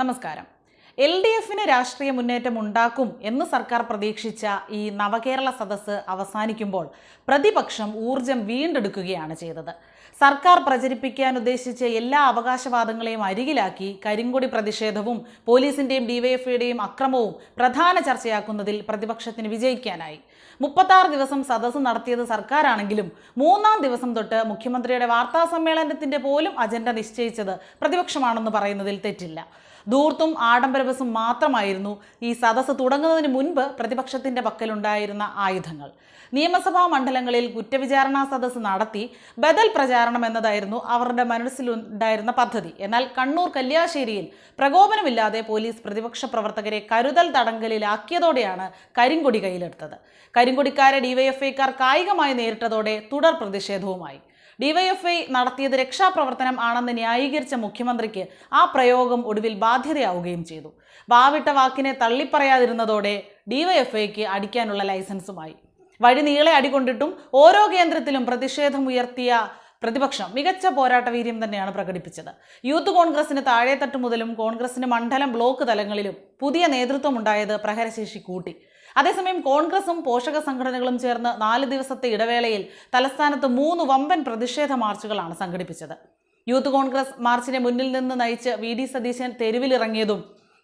നമസ്കാരം. L D എഫിന് രാഷ്ട്രീയ മുന്നേറ്റം ഉണ്ടാക്കും എന്ന് സർക്കാർ പ്രതീക്ഷിച്ച ഈ നവകേരള സദസ്സ് അവസാനിക്കുമ്പോൾ പ്രതിപക്ഷം ഊർജം വീണ്ടെടുക്കുകയാണ് ചെയ്തത്. സർക്കാർ പ്രചരിപ്പിക്കാൻ ഉദ്ദേശിച്ച എല്ലാ അവകാശവാദങ്ങളെയും അരികിലാക്കി കരിങ്കൊടി പ്രതിഷേധവും പോലീസിന്റെയും ഡിവൈഎഫ്ഐയുടെയും അക്രമവും പ്രധാന ചർച്ചയാക്കുന്നതിൽ പ്രതിപക്ഷത്തിന് വിജയിക്കാനായി. മുപ്പത്താറ് ദിവസം സദസ്സ് നടത്തിയത് സർക്കാരാണെങ്കിലും മൂന്നാം ദിവസം തൊട്ട് മുഖ്യമന്ത്രിയുടെ വാർത്താ സമ്മേളനത്തിന്റെ പോലും അജണ്ട നിശ്ചയിച്ചത് പ്രതിപക്ഷമാണെന്ന് പറയുന്നതിൽ തെറ്റില്ല. ദൂർത്തും ആഡംബര ബസും മാത്രമായിരുന്നു ഈ സദസ്സ് തുടങ്ങുന്നതിന് മുൻപ് പ്രതിപക്ഷത്തിന്റെ പക്കലുണ്ടായിരുന്ന ആയുധങ്ങൾ. നിയമസഭാ മണ്ഡലങ്ങളിൽ കുറ്റവിചാരണ സദസ്സ് നടത്തി ബദൽ പ്രചാരണം എന്നതായിരുന്നു അവരുടെ മനസ്സിലുണ്ടായിരുന്ന പദ്ധതി. എന്നാൽ കണ്ണൂർ കല്യാശ്ശേരിയിൽ പ്രകോപനമില്ലാതെ പോലീസ് പ്രതിപക്ഷ പ്രവർത്തകരെ കരുതൽ തടങ്കലിലാക്കിയതോടെയാണ് കരിങ്കൊടി കയ്യിലെടുത്തത്. കരിങ്കൊടിക്കാരെ ഡിവൈഎഫ്ഐക്കാർ കായികമായി നേരിട്ടതോടെ തുടർ പ്രതിഷേധവുമായി. ഡിവൈഎഫ്ഐ നടത്തിയത് രക്ഷാപ്രവർത്തനം ആണെന്ന് ന്യായീകരിച്ച മുഖ്യമന്ത്രിക്ക് ആ പ്രയോഗം ഒടുവിൽ ബാധ്യതയാവുകയും ചെയ്തു. വാവിട്ട വാക്കിനെ തള്ളിപ്പറയാതിരുന്നതോടെ ഡിവൈഎഫ്ഐക്ക് അടിക്കാനുള്ള ലൈസൻസുമായി. വഴി നീളെ അടികൊണ്ടിട്ടും ഓരോ കേന്ദ്രത്തിലും പ്രതിഷേധം ഉയർത്തിയ പ്രതിപക്ഷം മികച്ച പോരാട്ട വീര്യം തന്നെയാണ് പ്രകടിപ്പിച്ചത്. യൂത്ത് കോൺഗ്രസിന് താഴെത്തട്ട് മുതലും കോൺഗ്രസിന് മണ്ഡലം ബ്ലോക്ക് തലങ്ങളിലും പുതിയ നേതൃത്വം ഉണ്ടായത് പ്രഹരശേഷി കൂട്ടി. അതേസമയം കോൺഗ്രസും പോഷക സംഘടനകളും ചേർന്ന് നാല് ദിവസത്തെ ഇടവേളയിൽ തലസ്ഥാനത്ത് മൂന്ന് വമ്പൻ പ്രതിഷേധ മാർച്ചുകളാണ് സംഘടിപ്പിച്ചത്. യൂത്ത് കോൺഗ്രസ് മാർച്ചിനെ മുന്നിൽ നിന്ന് നയിച്ച് വി ഡി സതീശൻ തെരുവിലിറങ്ങിയതും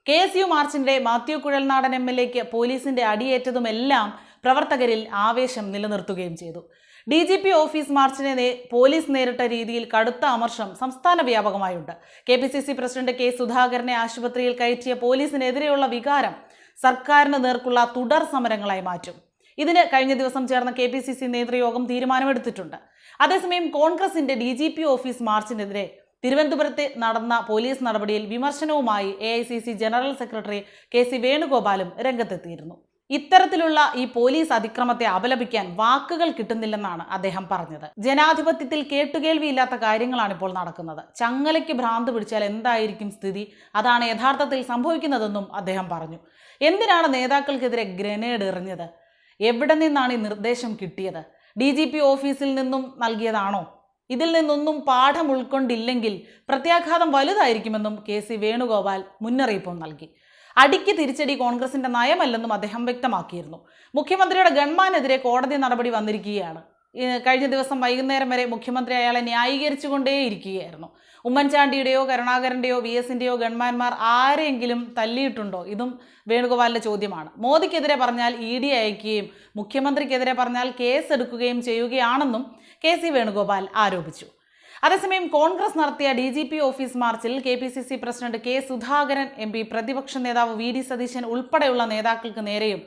കെ എസ് യു മാർച്ചിന്റെ മാത്യു കുഴൽനാടൻ എം എൽ എക്ക് പോലീസിന്റെ അടിയേറ്റതുമെല്ലാം പ്രവർത്തകരിൽ ആവേശം നിലനിർത്തുകയും ചെയ്തു. ഡി ജി പി ഓഫീസ് മാർച്ചിനെ പോലീസ് നേരിട്ട രീതിയിൽ കടുത്ത അമർഷം സംസ്ഥാന വ്യാപകമായുണ്ട്. K P C C president K സുധാകരനെ ആശുപത്രിയിൽ കയറ്റിയ പോലീസിനെതിരെയുള്ള വികാരം സർക്കാരിന് നേർക്കുള്ള തുടർ സമരങ്ങളായി മാറ്റും. ഇതിന് കഴിഞ്ഞ ദിവസം ചേർന്ന കെ പി സി സി നേതൃയോഗം തീരുമാനമെടുത്തിട്ടുണ്ട്. അതേസമയം കോൺഗ്രസിന്റെ ഡി ജി പി ഓഫീസ് മാർച്ചിനെതിരെ തിരുവനന്തപുരത്ത് നടന്ന പോലീസ് നടപടിയിൽ വിമർശനവുമായി A I C C general secretary K C വേണുഗോപാലും രംഗത്തെത്തിയിരുന്നു. ഇത്തരത്തിലുള്ള ഈ പോലീസ് അതിക്രമത്തെ അപലപിക്കാൻ വാക്കുകൾ കിട്ടുന്നില്ലെന്നാണ് അദ്ദേഹം പറഞ്ഞത്. ജനാധിപത്യത്തിൽ കേട്ടുകേൾവിയില്ലാത്ത കാര്യങ്ങളാണ് ഇപ്പോൾ നടക്കുന്നത്. ചങ്ങലയ്ക്ക് ഭ്രാന്ത് പിടിച്ചാൽ എന്തായിരിക്കും സ്ഥിതി? അതാണ് യഥാർത്ഥത്തിൽ സംഭവിക്കുന്നതെന്നും അദ്ദേഹം പറഞ്ഞു. എന്തിനാണ് നേതാക്കൾക്കെതിരെ ഗ്രനേഡ് എറിഞ്ഞത്? എവിടെ നിന്നാണ് ഈ നിർദ്ദേശം കിട്ടിയത്? ഡി ജി പി ഓഫീസിൽ നിന്നും നൽകിയതാണോ? ഇതിൽ നിന്നൊന്നും പാഠം ഉൾക്കൊണ്ടില്ലെങ്കിൽ പ്രത്യാഘാതം വലുതായിരിക്കുമെന്നും കെ സി വേണുഗോപാൽ മുന്നറിയിപ്പും നൽകി. അടിക്ക് തിരിച്ചടി കോൺഗ്രസിന്റെ നയമല്ലെന്നും അദ്ദേഹം വ്യക്തമാക്കിയിരുന്നു. മുഖ്യമന്ത്രിയുടെ ഗൺമാനെതിരെ കോടതി നടപടി വന്നിരിക്കുകയാണ്. കഴിഞ്ഞ ദിവസം വൈകുന്നേരം വരെ മുഖ്യമന്ത്രി അയാളെ ന്യായീകരിച്ചുകൊണ്ടേയിരിക്കുകയായിരുന്നു. ഉമ്മൻചാണ്ടിയുടെയോ കരുണാകരന്റെയോ വി എസിന്റെയോ ഗൺമാന്മാർ ആരെങ്കിലും തല്ലിയിട്ടുണ്ടോ? ഇതും വേണുഗോപാലിന്റെ ചോദ്യമാണ്. മോദിക്കെതിരെ പറഞ്ഞാൽ ഇ ഡി അയക്കുകയും മുഖ്യമന്ത്രിക്കെതിരെ പറഞ്ഞാൽ കേസ് എടുക്കുകയും ചെയ്യുകയാണെന്നും കെ സി വേണുഗോപാൽ ആരോപിച്ചു. അതേസമയം കോൺഗ്രസ് നടത്തിയ ഡി ജി പി ഓഫീസ് മാർച്ചിൽ K P C C president K Sudhakaran M P പ്രതിപക്ഷ നേതാവ് വി ഡി സതീശൻ ഉൾപ്പെടെയുള്ള നേതാക്കൾക്ക് നേരെയും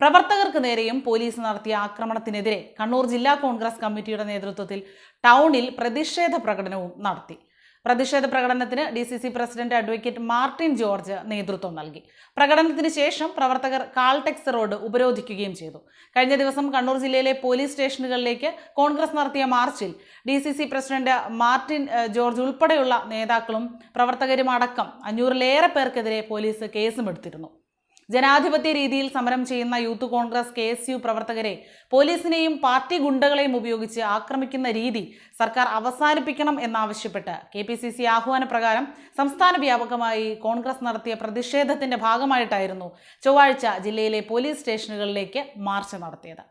പ്രവർത്തകർക്ക് നേരെയും പോലീസ് നടത്തിയ ആക്രമണത്തിനെതിരെ കണ്ണൂർ ജില്ലാ കോൺഗ്രസ് കമ്മിറ്റിയുടെ നേതൃത്വത്തിൽ ടൗണിൽ പ്രതിഷേധ പ്രകടനവും നടത്തി. പ്രതിഷേധ പ്രകടനത്തിന് D C C president advocate Martin George നേതൃത്വം നൽകി. പ്രകടനത്തിന് ശേഷം പ്രവർത്തകർ കാൾടെക്സ് റോഡ് ഉപരോധിക്കുകയും ചെയ്തു. കഴിഞ്ഞ ദിവസം കണ്ണൂർ ജില്ലയിലെ പോലീസ് സ്റ്റേഷനുകളിലേക്ക് കോൺഗ്രസ് നടത്തിയ മാർച്ചിൽ D C C president Martin George ഉൾപ്പെടെയുള്ള നേതാക്കളും പ്രവർത്തകരും അടക്കം അഞ്ഞൂറിലേറെ പേർക്കെതിരെ പോലീസ് കേസും എടുത്തിരുന്നു. ജനാധിപത്യ രീതിയിൽ സമരം ചെയ്യുന്ന Youth Congress K S U പ്രവർത്തകരെ പോലീസിനെയും പാർട്ടി ഗുണ്ടകളെയും ഉപയോഗിച്ച് ആക്രമിക്കുന്ന രീതി സർക്കാർ അവസാനിപ്പിക്കണം എന്നാവശ്യപ്പെട്ട് കെ പി സി സി ആഹ്വാന പ്രകാരം സംസ്ഥാന വ്യാപകമായി കോൺഗ്രസ് നടത്തിയ പ്രതിഷേധത്തിന്റെ ഭാഗമായിട്ടായിരുന്നു ചൊവ്വാഴ്ച ജില്ലയിലെ പോലീസ് സ്റ്റേഷനുകളിലേക്ക് മാർച്ച് നടത്തിയത്.